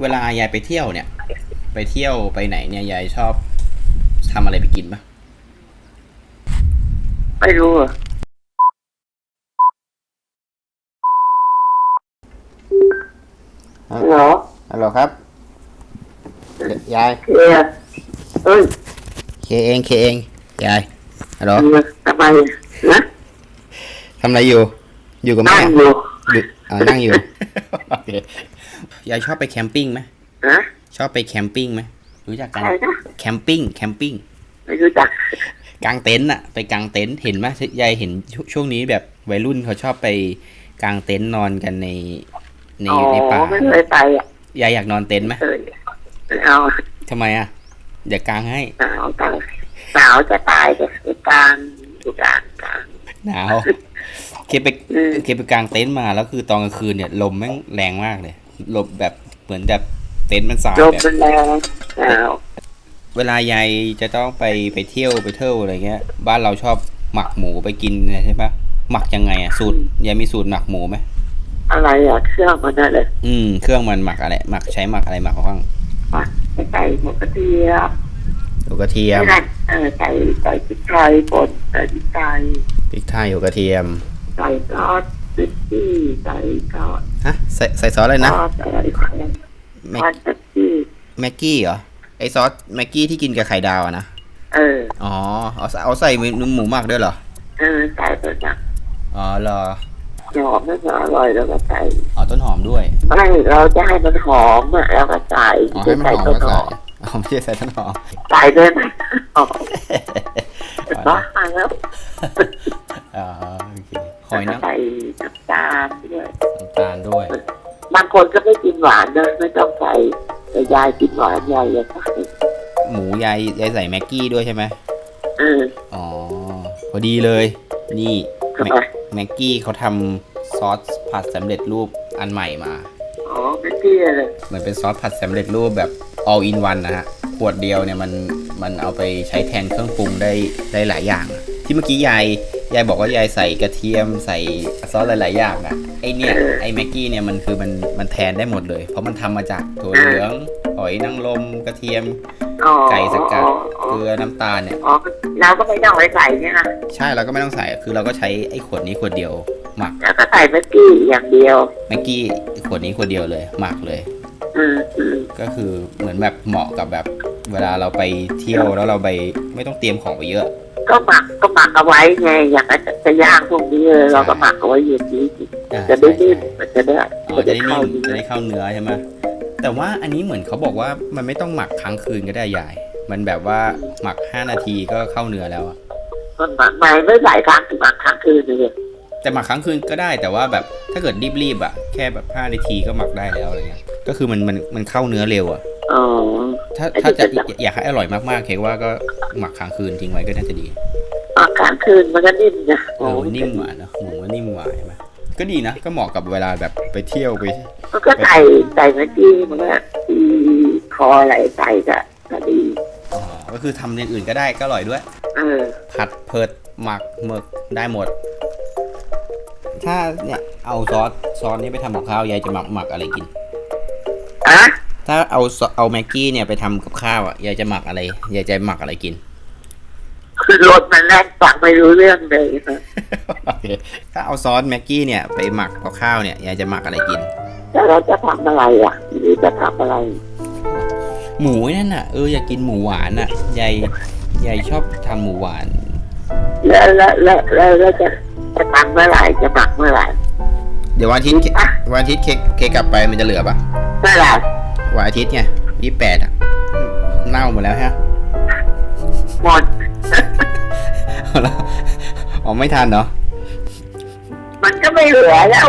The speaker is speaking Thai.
เวลายายไปเที่ยวเนี่ย ไปเที่ยวไปไหนเนี่ยยายชอบทำอะไรไปกินปะไม่รู้อะเหรอฮัลโหลครับ ยายเคลียร์เอ้ยเคเองเคเองยายฮัลโหลทำไมนะทำอะไรอยู่ อยู่กับแม่นั่งอยู่อยู่อ่านั่งอยู่โอเค ยายชอบไปแคมปิ้งไหมนะชอบไปแคมปิ้งไหมรู้จักกันอะไรนะแคมปิ้งแคมปิ้งไม่รู้จักกางเต็นท์อะไปกางเต็นท์เห็นไหมยายเห็นชช่วงนี้แบบวัยรุ่นเขาชอบไปกางเต็นท์นอนกันในในอ๋อในป่าไม่เคยไปอะยายอยากนอนเต็นท์ไหมเออไม่เอาทำไมอะเดี๋ยวกางให้หนาวจังหนาวจะตายจะไปกลางอยู่กลางกลางหนาว เคไปอืมเคไปกางเต็นท์มาแล้วคือตอนกลางคืนเนี่ยลมแม่งแรงมากเลยลมแบบเหมือนแบบเต็นท์มันสายลมแบบมันแรงหนาวเวลายายจะต้องไปไปเที่ยวไปเที่ยวอะไรเงี้ย บ้านเราชอบหมักหมูไปกินใช่ปะหมักยังไงอะสูตรยายมีสูตรหมักหมูไหมอะไรอะเครื่องมันนั่นเลยอืมเครื่องมันหมักอะไรหมักใช้หมักอะไรหมักบ้างปักใส่หมูกระเทียมหัวกระเทียมไม่ได้เออใส่ใส่พริกไทยป่นใส่พริกไทยพริกไทยหัวกระเทียม ใส่ซอสพริกซี่ใส่ซอสฮะใส่ใส่ซอสอะไรนะซอสอะไรของมันแม็ซกอสพริกซี่แม็กกี้เหรอไอซอสแม็กกี้ที่กินกับไข่ดาวอะนะเออ อ๋อเอาใส่เอาใส่หมูหมักด้วยเหรอเออใส่ตัวหนักอ๋อเหรอหอมไม่พออร่อยแล้วก็ใส่อ๋อต้นหอมด้วยไม่เราจะให้มันหอมอะแล้วก็ใส่อ๋อให้มันหอมต้ก็นหใส่อมอ๋อไม่ใช่ใส่ต้นหอม ใส่ด้วยไหมหอมางคนก็ไม่กินหวานเลยไม่ต้องใส่แต่ยายกินหวานยายจะใส่หมูยายยายใส่แม็กกี้ด้วยใช่ไหมเอออ๋อพอดีเลย นี่ทำไมแม็กกี้เขาทำซอสผัดสำเร็จรูปอันใหม่มาอ๋อไม่เที่ยเลยเหมือนเป็นซอสผัดสำเร็จรูปแบบ all in one นะฮะขวดเดียวเนี่ยมันมันเอาไปใช้แทนเครื่องปรุงได้ได้หลายอย่างอะที่เมื่อกี้ยาย ยายบอกว่ายายใส่กระเทียมใส่ซอสหลาย ๆ อย่างอะไอเนี่ยไอแม็กกี้เนี่ยมันคือมันมันแทนได้หมดเลย เพราะมันทำมาจากถั่วเหลืองหอยนางรมกระเทียมอ๋อไก่สกัดอ๋ออ๋อเกลือน้ำตาลเนี่ยอ๋อเราก็ไม่ต้องไปใส่เนี่ยนะใช่เราก็ไม่ต้องใส่คือเราก็ใช้ไอ้ขวดนี้ขวดเดียวหมักแล้วก็ใส่เมื่อกี้อย่างเดียวแม็กกี้ขวดนี้ขวดเดียวเลยหมักเลยอืมอืมก็คือเหมือนแบบเหมาะกับแบบเวลาเราไปเที่ยวแล้วเราไปไม่ต้องเตรียมของไปเยอะ ก็หมักก็หมักเอาไว้ไงอย่างนั้นจะย่างพวกนี้เลยเราก็หมักเอาไว้อย่างนี้สิอ่าจะได้ใช่นิ่มใช่มันจะได้อ๋อมันจะจะได้เข้านิ่มเนื้จะอได้เข้าเนื้อใช่ไหมแต่ว่าอันนี้เหมือนเขาบอกว่ามันไม่ต้องหมักค้างคืนก็ได้ยาย มันแบบว่าหมัก5นาทีก็เข้าเนื้อแล้วอะมันหมักไม่ไม่ใส่ค้างหมักค้างคืนเลยแต่หมักค้างคืนก็ได้แต่ว่าแบบถ้าเกิดรีบๆอะแค่แบบ5นาทีก็หมักได้แล้วอะไรเงี้ยก็คือมันมันมันเข้าเนื้อเร็วอะ อ๋อถ้าไอ้ถ้าที่จะจะอยากให้อร่อยมากๆ เค้กว่าก็หมักค้างคืนทิ้งไว้ก็น่าจะดีหมักค้างคืนมันก็นิ่มนะเออมันนิ่มกว่าเนอะหมูมันนิ่มกว่าใช่ไหมก็ดีนะ ก็เหมาะกับเวลาแบบไปเที่ยวไปมันก็ใส่ใส่เมื่อกี้มันก็ตีคออะไรใส่ก็ก็ดีอ๋อก็คือทำอย่างอื่นก็ได้ก็อร่อยด้วยเออผัดเพิดหมักหมึกได้หมด ถ้าเนี่ยเอาซอสซอสนี้ไปทำกับข้าวยายจะหมักหมักอะไรกินอะ ถ้าเอาซอเอาแม็กกี้เนี่ยไปทำกับข้าวอะยายจะหมักอะไรยายจะหมักอะไรกิน คือรถมันแรกฟังไม่รู้เรื่องเลยนะโอเคถ้าเอาซอสแม็กกี้เนี่ยไปหมักกับข้าวเนี่ยยายจะหมักอะไรกินแล้วเราจะทำอะไรอะหรือจะทำอะไร หมูนั่นน่ะเอออยากกินหมูหวานอะยายยายชอบทำหมูหวานแล้วแล้วแล้วแล้วแล้วจะจะทำเมื่อไหร่จะหมักเมื่อไหร่เดี๋ยววันอาทิตย์อะวันอาทิตย์เค้กเค้กกลับไปมันจะเหลือปะเมื่อไหร่ วันอาทิตย์ไงยี่แปดอะ เน่าหมดแล้วฮะหมดเอาละอ๋อไม่ทันเนาะมันก็ไม่เหลือแล้ว